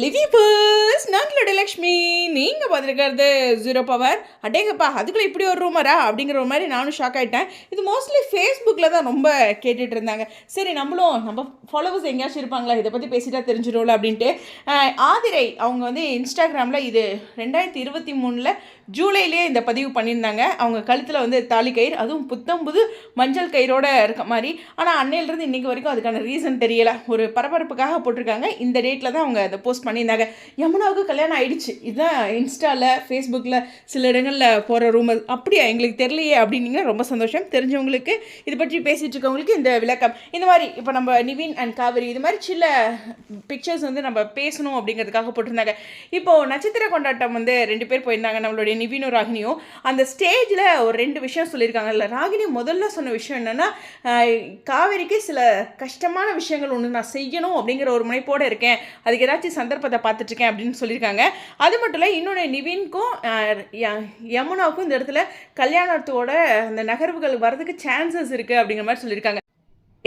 லிவிபர்ஸ் நாங்களோட லக்ஷ்மி. நீங்கள் பார்த்துருக்கிறது zero power அடேங்கப்பா அதுக்குள்ளே இப்படி ஒரு ரூமரா அப்படிங்கிற மாதிரி நானும் ஷாக் ஆகிட்டேன் இது மோஸ்ட்லி ஃபேஸ்புக்கில் தான் ரொம்ப கேட்டுட்டு இருந்தாங்க. சரி நம்மளும் நம்ம ஃபாலோவர்ஸ் எங்கேயாச்சும் இருப்பாங்களா? இதை பற்றி பேசிட்டா தெரிஞ்சிடும்ல அப்படின்ட்டு. ஆதிரை அவங்க வந்து இன்ஸ்டாகிராமில் இது ரெண்டாயிரத்தி இருபத்தி மூணில் ஜூலையிலே இந்த பதிவு பண்ணியிருந்தாங்க. அவங்க கழுத்தில் வந்து தாலி கயிறு அதுவும் புத்தம் புது மஞ்சள் கயிறோட இருக்க மாதிரி. ஆனால் அன்னையிலிருந்து இன்றைக்கி வரைக்கும் அதுக்கான ரீசன் தெரியலை. ஒரு பரபரப்புக்காக போட்டிருக்காங்க. இந்த டேட்டில் தான் அவங்க அதை போஸ்ட் பண்ணியிருந்தாங்க. யமுனாவுக்கு கல்யாணம் ஆயிடுச்சு. இதுதான் இன்ஸ்டாவில் ஃபேஸ்புக்கில் சில இடங்களில் போகிற ரூமர் அப்படியா? எங்களுக்கு தெரியலையே அப்படின்னீங்கன்னா ரொம்ப சந்தோஷம். தெரிஞ்சவங்களுக்கு இது பற்றி பேசிகிட்டு இருக்கவங்களுக்கு இந்த விளக்கம். இந்த மாதிரி இப்போ நம்ம நிவின் அண்ட் காவிரி இது மாதிரி சில பிக்சர்ஸ் வந்து நம்ம பேசணும் அப்படிங்கிறதுக்காக போட்டிருந்தாங்க. இப்போது நட்சத்திர கொண்டாட்டம் வந்து ரெண்டு பேர் போயிருந்தாங்க. நம்மளுடைய நிவினும் ராகினியும் அந்த ஸ்டேஜில் ஒரு ரெண்டு விஷயம் சொல்லியிருக்காங்க. இல்லை ராகினி முதல்ல சொன்ன விஷயம் என்னென்னா காவேரிக்கு சில கஷ்டமான விஷயங்கள் ஒன்று நான் செய்யணும் அப்படிங்கிற ஒரு முனைப்போடு இருக்கேன். அதுக்கு ஏதாச்சும் சந்தர்ப்பத்தை பார்த்துட்ருக்கேன் அப்படின்னு சொல்லியிருக்காங்க. அது மட்டும் இல்லை இன்னொன்று நிவின்க்கும் யமுனாவுக்கும் இந்த இடத்துல கல்யாணத்தோட அந்த நகர்வுகள் வரதுக்கு சான்சஸ் இருக்குது அப்படிங்கிற மாதிரி சொல்லியிருக்காங்க.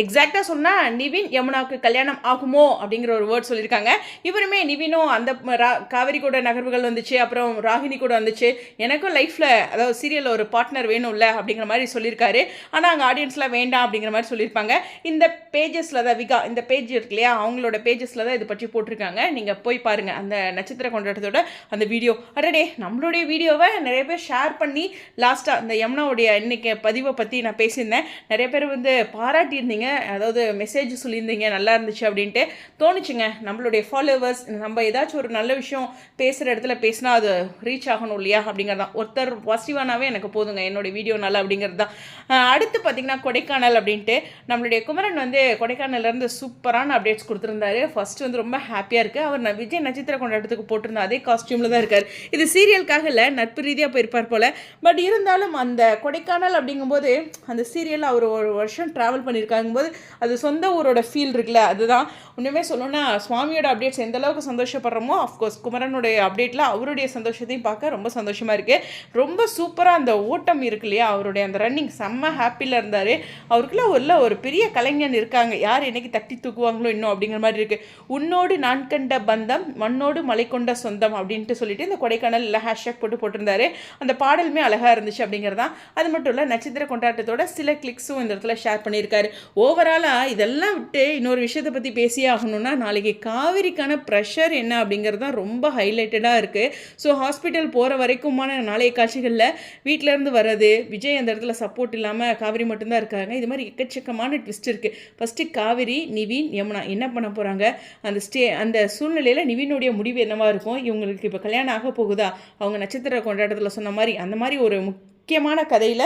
எக்ஸாக்டாக சொன்னால் நிவின் யமுனாவுக்கு கல்யாணம் ஆகுமோ அப்படிங்கிற ஒரு வேர்ட் சொல்லியிருக்காங்க. இவருமே நிவினும் அந்த ரா காவிரி கூட நகர்வுகள் வந்துச்சு அப்புறம் ராகினி கூட வந்துச்சு. எனக்கும் லைஃப்பில் அதாவது சீரியலில் ஒரு பார்ட்னர் வேணும்ல அப்படிங்கிற மாதிரி சொல்லியிருக்காரு. ஆனால் அங்கே ஆடியன்ஸ்லாம் வேண்டாம் அப்படிங்கிற மாதிரி சொல்லியிருப்பாங்க. இந்த பேஜஸில் தான் விகா இந்த பேஜ் இருக்கு இல்லையா அவங்களோட பேஜஸில் தான் இது பற்றி போட்டிருக்காங்க. நீங்கள் போய் பாருங்கள் அந்த நட்சத்திர கொண்டாட்டத்தோட அந்த வீடியோ அடடே நம்மளுடைய வீடியோவை நிறைய பேர் ஷேர் பண்ணி லாஸ்ட்டாக அந்த யமுனாவுடைய இன்னைக்கு பதிவை பற்றி நான் பேசியிருந்தேன். நிறைய பேர் வந்து பாராட்டியிருந்தீங்க. அதாவது மெசேஜ் சொல்லியிருந்தீங்க நல்லா இருந்துச்சு அப்படின்ட்டு தோணுச்சுங்க. நம்மளுடைய ஃபாலோவர்ஸ் நம்ம ஏதாச்சும் ஒரு நல்ல விஷயம் பேசுகிற இடத்துல பேசினா அது ரீச் ஆகணும் இல்லையா அப்படிங்கிறது தான் ஒருத்தர் பாசிட்டிவானாவே எனக்கு போதுங்க என்னோட வீடியோ நல்லா அப்படிங்கிறது தான் அடுத்து பார்த்திங்கன்னா கொடைக்கானல் அப்படின்ட்டு நம்மளுடைய குமரன் வந்து கொடைக்கானல்லேருந்து சூப்பரான அப்டேட்ஸ் கொடுத்துருந்தாரு. ஃபர்ஸ்ட் வந்து ரொம்ப ஹாப்பியாக இருக்குது அவர் நான் விஜய் நட்சத்திர கொண்டாட்டத்துக்கு போட்டிருந்த அதே காஸ்டியூமில் தான் இருக்கார். இது சீரியலுக்காக இல்லை நட்பு ரீதியாக போயிருப்பார் போல். பட் இருந்தாலும் அந்த கொடைக்கானல் அப்படிங்கும்போது அந்த சீரியல் அவர் ஒரு வருஷம் ட்ராவல் பண்ணியிருக்காங்க போது அது சொந்த ஊரோட ஃபீல் இருக்குல்ல அதுதான். ஒன்றுமே சொல்லணும்னா சுவாமியோட அப்டேட்ஸ் எந்த அளவுக்கு சந்தோஷப்படுறோமோ அஃப்கோர்ஸ் குமரனுடைய அப்டேட்டில் அவருடைய சந்தோஷத்தையும் பார்க்க ரொம்ப சந்தோஷமாக இருக்குது ரொம்ப சூப்பராக அந்த ஓட்டம் இருக்கு இல்லையா அவருடைய அந்த ரன்னிங் செம்ம ஹாப்பியில் இருந்தார். அவருக்குள்ள உள்ள ஒரு பெரிய கலைஞன் இருக்காங்க. யார் என்னைக்கு தட்டி தூக்குவாங்களோ இன்னும் அப்படிங்கிற மாதிரி இருக்குது உன்னோடு நான் கண்ட பந்தம் மண்ணோடு மலை கொண்ட சொந்தம் அப்படின்ட்டு சொல்லிட்டு இந்த கொடைக்கானல் ஹேஷ்டாக் போட்டு போட்டிருந்தாரு. அந்த பாடலுமே அழகாக இருந்துச்சு அப்படிங்கிறதான். அது மட்டும் இல்லை நட்சத்திர கொண்டாட்டத்தோட சில கிளிக்ஸும் இந்த இடத்துல ஷேர் பண்ணியிருக்காரு. ஓவராலாக இதெல்லாம் விட்டு இன்னொரு விஷயத்தை பற்றி பேசியே ஆகணும்னா நாளைக்கு காவிரிக்கான ப்ரெஷர் என்ன அப்படிங்கிறது தான் ரொம்ப ஹைலைட்டடாக இருக்குது ஸோ ஹாஸ்பிட்டல் போகிற வரைக்குமான நாளைய காட்சிகளில் வீட்டிலேருந்து வர்றது விஜய் அந்த இடத்துல சப்போர்ட் இல்லாமல் காவிரி மட்டும்தான் இருக்காங்க. இது மாதிரி எக்கச்சக்கமான ட்விஸ்ட் இருக்குது ஃபஸ்ட்டு காவிரி நிவின் யமுனா என்ன பண்ண போகிறாங்க அந்த ஸ்டே அந்த சூழ்நிலையில் நிவினுடைய முடிவு என்னவாக இருக்கும்? இவங்களுக்கு இப்போ கல்யாணம் ஆக போகுதா? அவங்க நட்சத்திர கொண்டாட்டத்தில் சொன்ன மாதிரி அந்த மாதிரி ஒரு முக் முக்கியமான கதையில்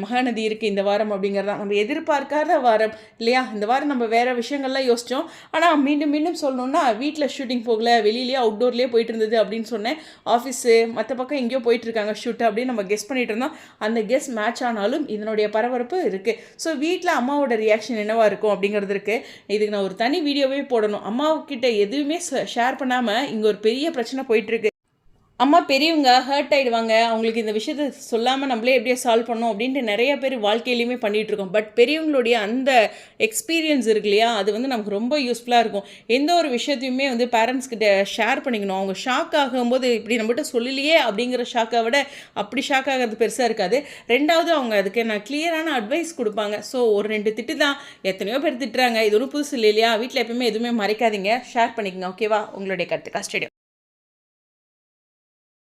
மகாநதி இருக்குது இந்த வாரம் அப்படிங்கிறது தான் நம்ம எதிர்பார்க்காத வாரம் இல்லையா? இந்த வாரம் நம்ம வேறு விஷயங்கள்லாம் யோசித்தோம் ஆனால் மீண்டும் மீண்டும் சொல்லணும்னா வீட்டில் ஷூட்டிங் போகல வெளியிலேயே அவுட்டோர்லேயே போயிட்டு இருந்தது அப்படின்னு சொன்னேன். ஆஃபீஸு மற்ற பக்கம் எங்கேயோ போயிட்டுருக்காங்க ஷூட் அப்படின்னு நம்ம கெஸ் பண்ணிட்டு இருந்தோம். அந்த கெஸ் மேட்ச் ஆனாலும் இதனுடைய பரபரப்பு இருக்குது ஸோ வீட்டில் அம்மாவோட ரியாக்ஷன் என்னவாக இருக்கும் அப்படிங்கிறது இருக்குது இதுக்கு நான் ஒரு தனி வீடியோவே போடணும். அம்மாவுக்கிட்ட எதுவுமே ஷேர் பண்ணாமல் இங்கே ஒரு பெரிய பிரச்சனை போயிட்டுருக்கு. அம்மா பெரியவங்க ஹர்ட் ஆயிடுவாங்க. அவங்களுக்கு இந்த விஷயத்த சொல்லாமல் நம்மளே எப்படியே சால்வ் பண்ணோம் அப்படின்ட்டு நிறைய பேர் வாழ்க்கையிலையுமே பண்ணிகிட்ருக்கோம் பட் பெரியவங்களுடைய அந்த எக்ஸ்பீரியன்ஸ் இருக்கு இல்லையா? அது வந்து நமக்கு ரொம்ப யூஸ்ஃபுல்லாக இருக்கும். எந்த ஒரு விஷயத்தையுமே வந்து பேரண்ட்ஸ்கிட்ட ஷேர் பண்ணிக்கணும். அவங்க ஷாக் ஆகும்போது இப்படி நம்மகிட்ட சொல்லலையே அப்படிங்கிற ஷாக்கை விட அப்படி ஷாக் ஆகிறது பெருசாக இருக்காது. ரெண்டாவது அவங்க அதுக்கு நான் கிளியரான அட்வைஸ் கொடுப்பாங்க. ஸோ ஒரு ரெண்டு திட்டு தான். எத்தனையோ பேர் திட்டுறாங்க. இது ஒன்றும் புதுசு இல்லை இல்லையா? வீட்டில் எப்பயுமே எதுவுமே மறைக்காதீங்க. ஷேர் பண்ணிக்கங்க. ஓகேவா உங்களுடைய கருத்து கஸ்டடியம்